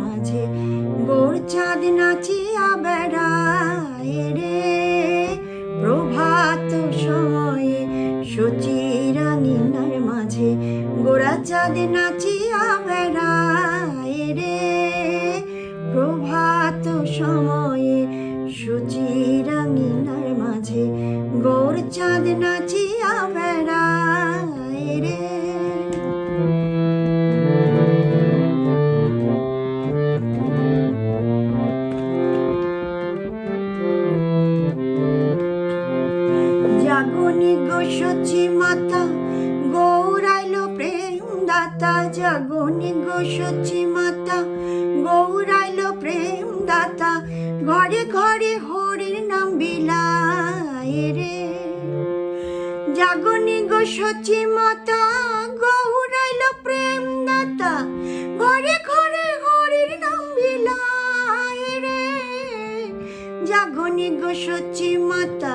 মাঝে গোর চাঁদ নাচিয়া বেড়ায় রে। প্রভাত সময়ে সচি রাঙিনার মাঝে গোরা চাঁদ নাচিয়া বেড়ায় রে। প্রভাত সময়ে সচি মাঝে গোর চাঁদ নাচিয়া দাতা জাগনি গো সচি মাতা, গৌরাইল প্রেম দাতা, ঘরে ঘরে হরির নাম বিলায় রে। জাগনি গো সচি মাতা, গৌরাইল প্রেম দাতা, ঘরে ঘরে হরির নাম বিলায় রে। জাগনি গো সচি মাতা,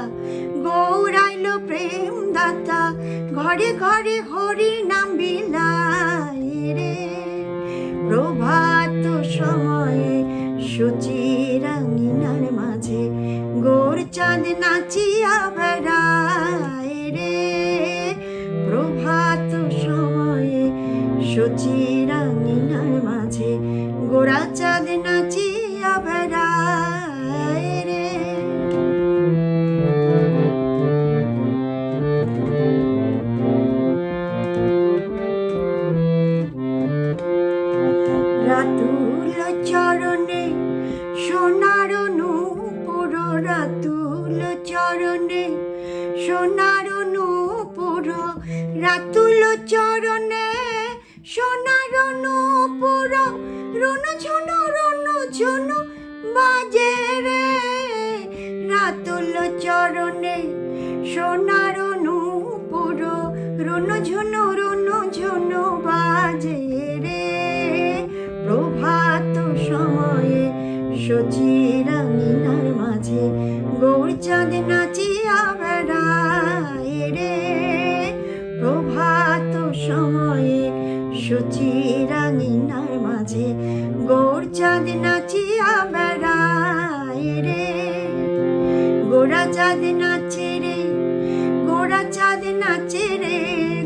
গৌরাইল প্রেম দাতা ঘরে ঘরে হরির নাম বিলাই রে। প্রভাত সময়ে সুচিরাঙ্গিনার মাঝে গোর চাঁদ নাচিয়া বেড়ায় রে। প্রভাত সময়ে সুচিরাঙ্গিনার মাঝে রাতুল চরণে সোনার নূপুর রুন ঝুন রুন ঝুন বাজে রে। রাতুল চরণে সোনার নূপুর রুন ঝুন রুন ঝুন বাজে রে। প্রভাত সময়ে সচিরাঙ্গিনার মাঝে গৌর চাঁদ নাচিয়া বেড়ায় রে। সচিরাঙ্গিনার মাঝে, গৌর চাঁদ নাচিয়া বেড়ায় রে। গোরা চাঁদ নাচে রে, গোরা চাঁদ নাচে রে,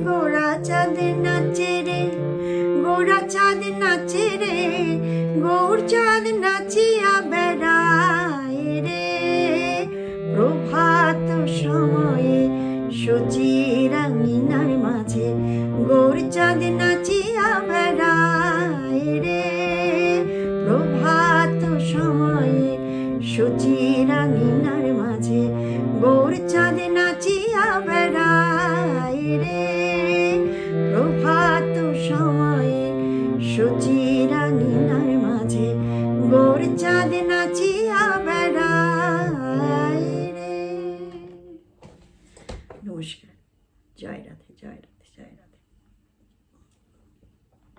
গোরা চাঁদ নাচে রে, গোরা চাঁদ নাচে রে, গৌর চাঁদ নাচিয়া বেড়ায় রে। প্রভাত সময়ে সচিরাঙ্গিনার মাঝে, গৌর চাঁদ সূচি রাঙিনার মাঝে গোর চাঁদে নাচিয়া বেড়ায় রে। প্রভাত সময়ে সূচি রাঙিনার মাঝে গোর চাঁদে নাচিয়া বেড়ায় রে। নমস্কার। জয় রাধে জয় রাধে জয় রাধে।